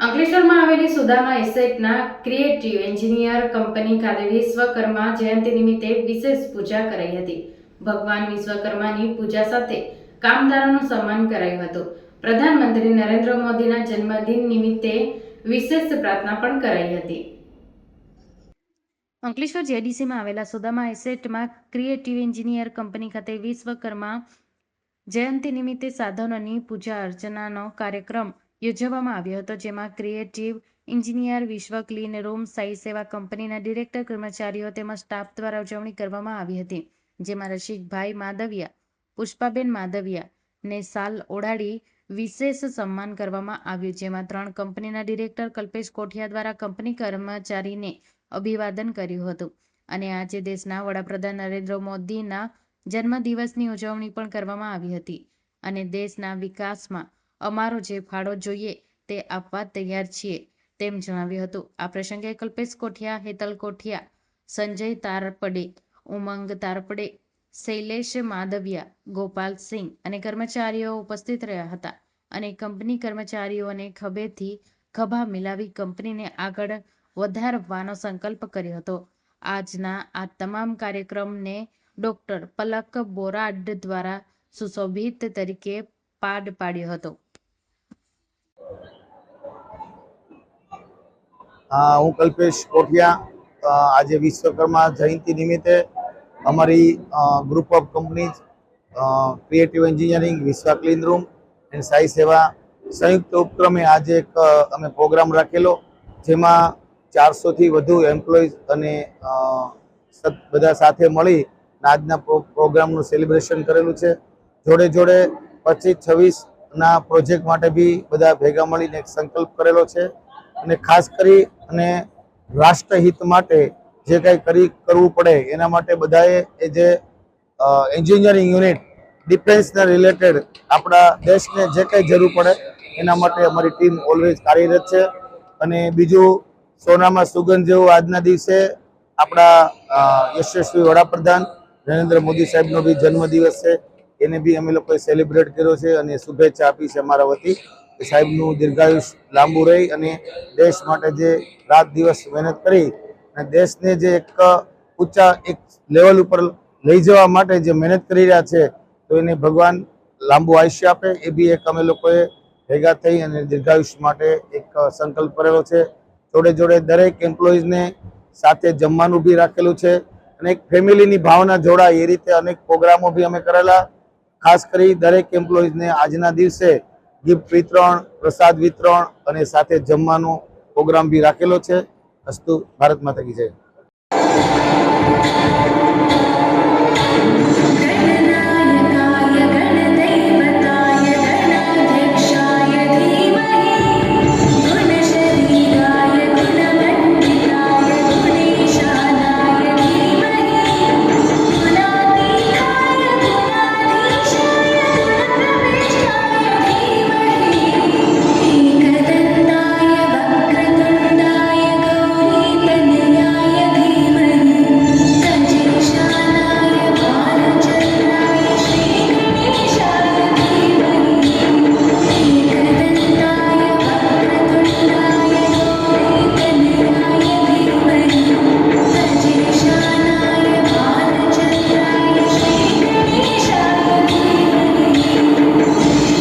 અંકલેશ્વરમાં આવેલી સુદામા એસેટના ક્રિએટિવ એન્જિનિયર કંપની ખાતે વિશ્વકર્મા જયંતિ નિમિત્તે વિશેષ પૂજા કરાઈ હતી. ભગવાન વિશ્વકર્માની પૂજા સાથે કામદારોનું સન્માન કરાયું હતું. પ્રધાનમંત્રી નરેન્દ્ર મોદીના જન્મદિન નિમિત્તે વિશેષ પ્રાર્થના પણ કરાઈ હતી. અંકલેશ્વર જેડીસીમાં આવેલા સુદામા એસેટમાં ક્રિએટિવ એન્જિનિયર કંપની ખાતે વિશ્વકર્મા જયંતિ નિમિત્તે સાધનોની પૂજા અર્ચનાનો કાર્યક્રમ યોજવામાં આવ્યો હતો, જેમાં creative engineer Vishwa clean room Sai Seva કંપનીના ડિરેક્ટર કર્મચારીઓ તેમજ સ્ટાફ દ્વારા ઉજવણી કરવામાં આવી હતી, જેમાં રસિકભાઈ માધવિયા, પુષ્પાબેન માધવિયા ને સાલ ઓઢાડી વિશેષ સન્માન કરવામાં આવ્યું, જેમાં ત્રણ કંપનીના ડિરેક્ટર કલ્પેશ કોઠિયા દ્વારા કંપની કર્મચારીને અભિવાદન કર્યું હતું. અને આજે દેશના વડાપ્રધાન નરેન્દ્ર મોદીના જન્મદિવસની ઉજવણી પણ કરવામાં આવી હતી. અને દેશના વિકાસમાં અમારો જે ફાળો જોઈએ તે આપવા તૈયાર છીએ, તેમ જણાવ્યું હતું. આ પ્રસંગે કલ્પેશ કોઠિયા, હેતલ કોઠિયા, સંજય તારપડે, ઉમંગ તારપડે, શૈલેષ માધવિયા, ગોપાલ સિંહ અને કર્મચારીઓ ઉપસ્થિત રહ્યા હતા અને કંપની કર્મચારીઓને ખભેથી ખભા મિલાવી કંપનીને આગળ વધારવાનો સંકલ્પ કર્યો હતો. આજના આ તમામ કાર્યક્રમને ડોક્ટર પલક બોરાડ દ્વારા સુશોભિત તરીકે પાડ પાડ્યો હતો. હા કલ્પેશ કોઠિયા આજે વિશ્વકર્મા જયંતિ નિમિત્તે અમારી group of companies creative engineering Vishwa clean room and Sai Seva સંયુક્ત ઉપક્રમે આજે એક અમે પ્રોગ્રામ રાખેલો, જેમાં ચારસોથી વધુ એમ્પ્લોઈઝ અને બધા સાથે મળી આજના પ્રોગ્રામનું સેલિબ્રેશન કરેલું છે. જોડે જોડે પચીસ છવ્વીસના પ્રોજેક્ટ માટે બી બધા ભેગા મળીને એક સંકલ્પ કરેલો છે. અને ખાસ કરી અને રાષ્ટ્રહિત માટે જે કંઈ કરી કરવું પડે, એના માટે બધાએ એ જે એન્જિનિયરિંગ યુનિટ ડિફેન્સને રિલેટેડ આપણા દેશને જે કંઈ જરૂર પડે, એના માટે અમારી ટીમ ઓલવેઝ કાર્યરત છે. અને બીજું, સોનામાં સુગંધ જેવું આજના દિવસે આપણા યશસ્વી વડાપ્રધાન નરેન્દ્ર મોદી સાહેબનો બી જન્મદિવસ છે. એને બી અમે લોકોએ સેલિબ્રેટ કર્યો છે અને શુભેચ્છા આપી છે અમારા વતી. સાહેબનું દીર્ઘાયુષ લાંબુ રહી અને દેશ માટે જે રાત દિવસ મહેનત કરી અને દેશને જે એક ઊંચા એક લેવલ ઉપર લઈ જવા માટે જે મહેનત કરી રહ્યા છે, તો એને ભગવાન લાંબુ આયુષ્ય આપે. એ બી એક અમે લોકોએ ભેગા થઈ અને દીર્ઘાયુષ માટે એક સંકલ્પ કરેલો છે. જોડે જોડે દરેક એમ્પ્લોઈઝને સાથે જમવાનું બી રાખેલું છે અને એક ફેમિલીની ભાવના જોડાય. એ રીતે અનેક પ્રોગ્રામો બી અમે કરેલા. ખાસ કરી દરેક એમ્પ્લોઈઝને આજના દિવસે ગિફ્ટ વિતરણ, પ્રસાદ વિતરણ અને સાથે જમવાનો પ્રોગ્રામ બી રાખેલો છે. અસ્તુ ભારત માતા કી જય.